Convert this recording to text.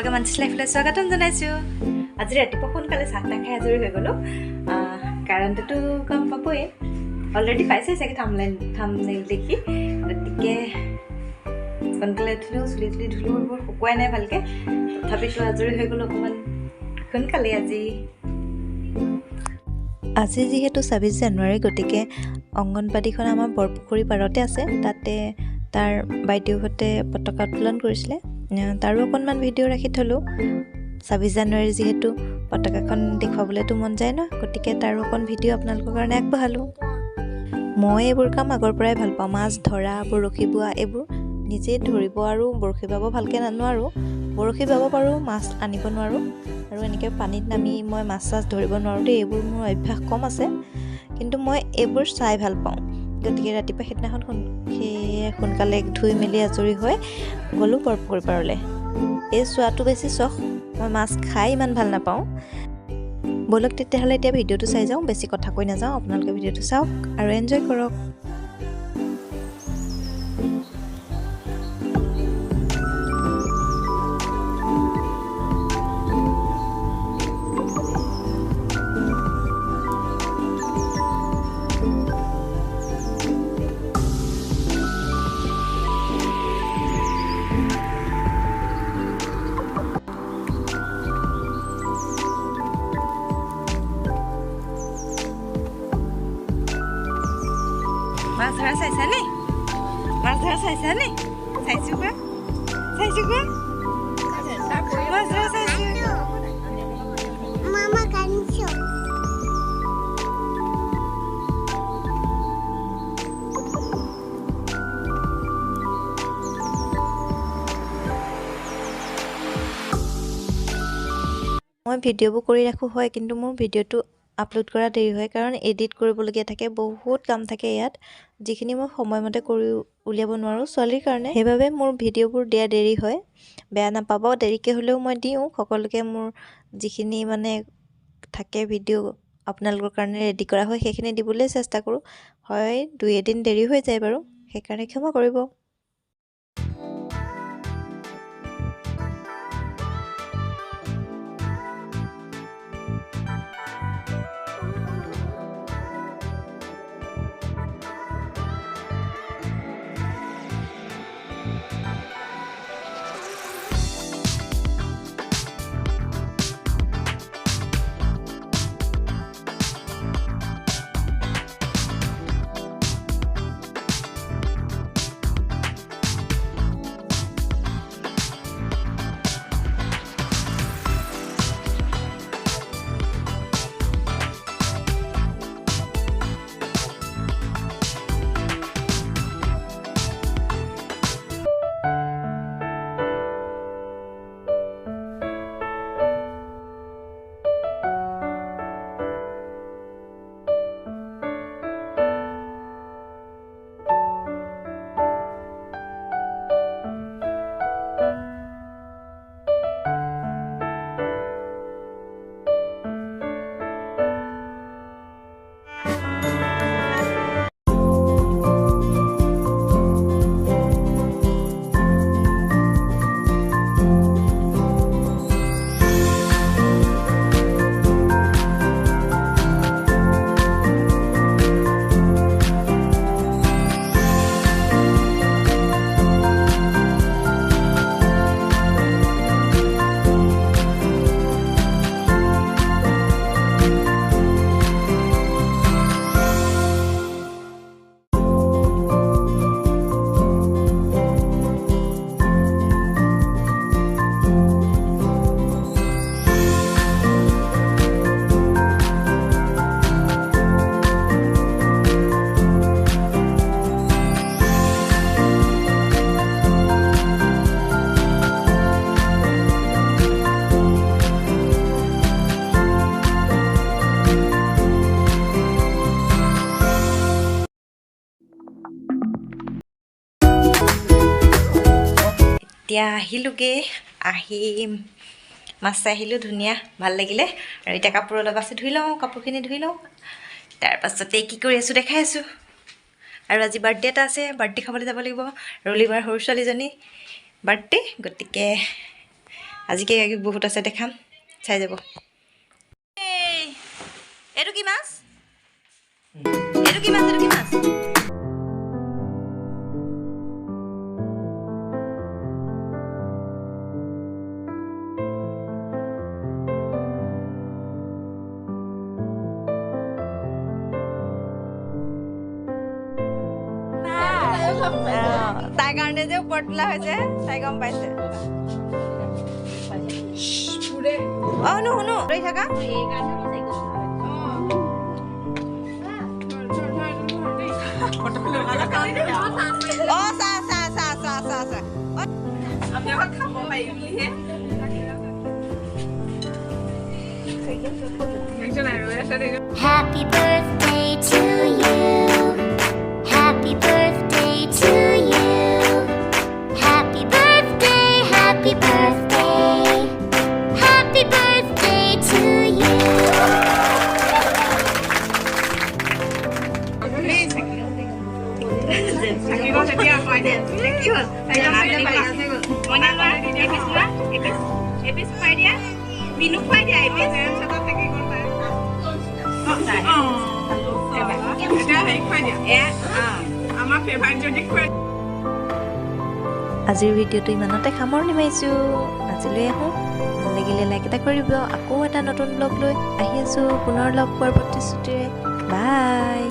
সকলোকে মানচিছ লাইফলৈ স্বাগতম জনাইছোঁ। আজি ৰাতিপুৱা সোনকালে চাহ তাহ খাই আজৰি হৈ গ'লোঁ। কাৰণটোতো গম পাবই। অলৰেডি পাইছে চাগে থামলাইন থামনেল দেখি। গতিকে সোনকালে উঠিলোঁ চুলি তুলি ধুলোঁ এইবোৰ শুকুৱাই নাই ভালকৈ। তথাপিতো আজৰি হৈ গ'লোঁ অকণমান। সোনকালে আজি। আজি যিহেতু ছাব্বিছ জানুৱাৰী গতিকে অংগনবাদীখন আমাৰ বৰপুখুৰী পাৰতে আছে। তাতে তাৰ বাইদেউহঁতে পতাকা উত্তোলন কৰিছিলে। তাৰো অকণমান ভিডিঅ' ৰাখি থ'লোঁ। ছাব্বিছ জানুৱাৰী যিহেতু পতাকাখন দেখুৱাবলৈতো মন যায় ন গতিকে তাৰো অকণ ভিডিঅ' আপোনালোকৰ কাৰণে আগবঢ়ালোঁ। মই এইবোৰ কাম আগৰ পৰাই ভাল পাওঁ মাছ ধৰা বৰশী বোৱা এইবোৰ নিজে ধৰিব আৰু বৰশী বাব ভালকৈ নোৱাৰোঁ বৰশী বাব পাৰোঁ মাছ আনিব নোৱাৰোঁ আৰু এনেকৈ পানীত নামি মই মাছ চাছ ধৰিব নোৱাৰোঁ দেই এইবোৰ মোৰ অভ্যাস কম আছে। কিন্তু মই এইবোৰ চাই ভাল পাওঁ। গতিকে ৰাতিপুৱা সেইদিনাখন সেয়ে সোনকালে ধুই মেলি আজৰি হৈ গ'লোঁ বৰপুখুৰী পাৰলৈ এই চোৱাটো বেছি চখ মই মাছ খাই ইমান ভাল নাপাওঁ। ব'লক তেতিয়াহ'লে এতিয়া ভিডিঅ'টো চাই যাওঁ বেছি কথা কৈ নাযাওঁ আপোনালোকে ভিডিঅ'টো চাওক আৰু এনজয় কৰক। মাছ ধৰা চাইছানে মাছ ধৰা চাইছানে চাইছোঁ কোৱা চাইছোঁ কোৱা মাছ ধৰা চাইছোঁ Mama kancho. মই ভিডিঅ'বোৰ কৰি ৰাখোঁ হয় কিন্তু মোৰ ভিডিঅ'টো আপলোড কৰা দেৰি হয় কাৰণ এডিট কৰিবলগীয়া থাকে বহুত কাম থাকে ইয়াত যিখিনি মই সময়মতে কৰি উলিয়াব নোৱাৰোঁ ছোৱালীৰ কাৰণে। সেইবাবে মোৰ ভিডিঅ'বোৰ দিয়া দেৰি হয় বেয়া নাপাব দেৰিকৈ হ'লেও মই দিওঁ সকলোকে মোৰ যিখিনি মানে থাকে ভিডিঅ' আপোনালোকৰ কাৰণে ৰেডি কৰা হয় সেইখিনি দিবলৈ চেষ্টা কৰোঁ। হয় দুই এদিন দেৰি হৈ যায় বাৰু সেইকাৰণে ক্ষমা কৰিব। Bye. এতিয়া আহিলোঁগৈ আহি মাছ চাই আহিলোঁ ধুনীয়া ভাল লাগিলে। আৰু এতিয়া কাপোৰ অলপ আছে ধুই লওঁ কাপোৰখিনি ধুই লওঁ। তাৰপাছতে কি কৰি আছোঁ দেখাই আছোঁ। আৰু আজি বাৰ্থডে এটা আছে বাৰ্থডে খাবলৈ যাব লাগিব। ৰলিবাৰ সৰু ছোৱালীজনী বাৰ্থডে গতিকে আজি কিবা কিবি বহুত আছে দেখাম চাই যাব। এইটো কি মাছ? এইটো কি মাছ এইটো কি মাছ? তাইৰ কাৰণে যে ওপৰত তোলা হৈছে তাই গম পাইছে অ শুনো শুনো ৰৈ থাকা অ চা চা চা চা চা চা Happy birthday to you. আমাৰ ফেভাৰিট যদি খুৱাই আজিৰ ভিডিঅ'টো ইমানতে সামৰণি মাৰিছোঁ। আজিলৈ আহোঁ। ভাল লাগিলে লাইক এটা কৰিব। আকৌ এটা নতুন ব্লগ লৈ আহি আছোঁ। পুনৰ লগ পোৱাৰ প্ৰতিশ্ৰুতিৰে বাই.